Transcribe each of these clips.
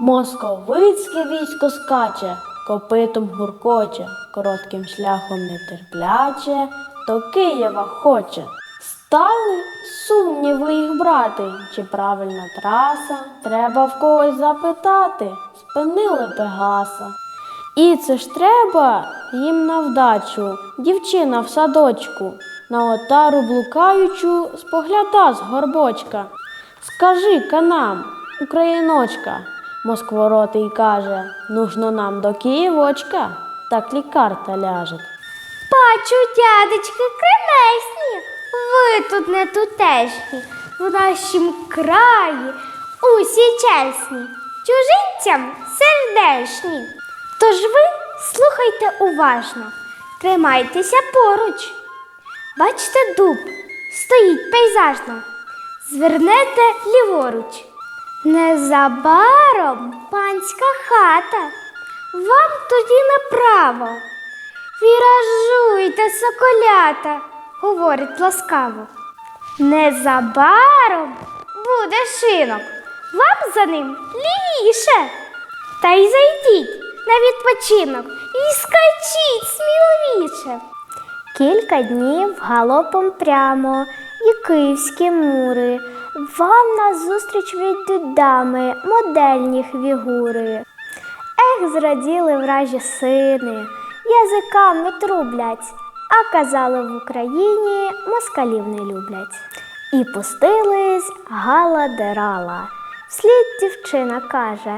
Московицьке військо скаче, копитом гуркоче, коротким шляхом нетерпляче, до Києва хоче. Стали сумніви їх брати, чи правильна траса, треба в когось запитати, спинили Пегаса. І це ж треба їм на вдачу, дівчина в садочку, на отару блукаючу спогляда з горбочка. Скажи-ка нам, україночка, Москворотий каже, нужно нам до Києвочка, так лікарта ляже. Бачу, дядечки, кремесні, ви тут не тутешні, в нашім краї усі чесні, чужинцям сердешні. Тож ви слухайте уважно, тримайтеся поруч. Бачите дуб, стоїть пейзажно, звернете ліворуч. Незабаром панська хата, вам тоді направо. Віражуйте, соколята, говорить ласкаво. Незабаром буде шинок, вам за ним лівіше. Та й зайдіть на відпочинок і скачіть сміливіше. Кілька днів галопом прямо і київські мури. Вам назустріч відійдуть дами модельні фігури. Ех, зраділи вражі сини, язиками трублять, а казали в Україні москалів не люблять. І пустились гала дерала. Вслід дівчина каже: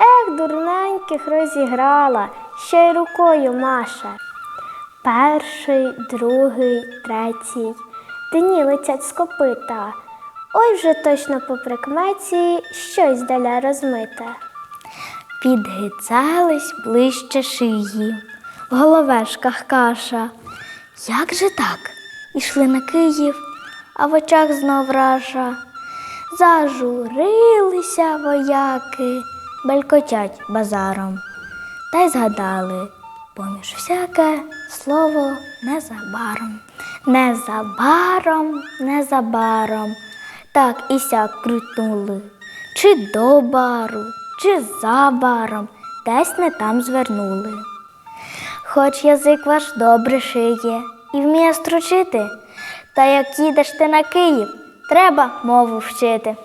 Ех, дурненьких розіграла, ще й рукою маше. Перший, другий, третій. Дні летять з копита. Ой вже точно по прикметі щось даля розмите. Підгицались ближче шиї, в головешках каша. Як же так? Ішли на Київ, а в очах знов раша. Зажурилися вояки, белькотять базаром. Та й згадали, поміж всяке слово незабаром. Незабаром, незабаром, так і сяк крутнули. Чи до бару, чи за баром, десь не там звернули. Хоч язик ваш добре шиє і вміє стручити, та як їдеш ти на Київ, треба мову вчити.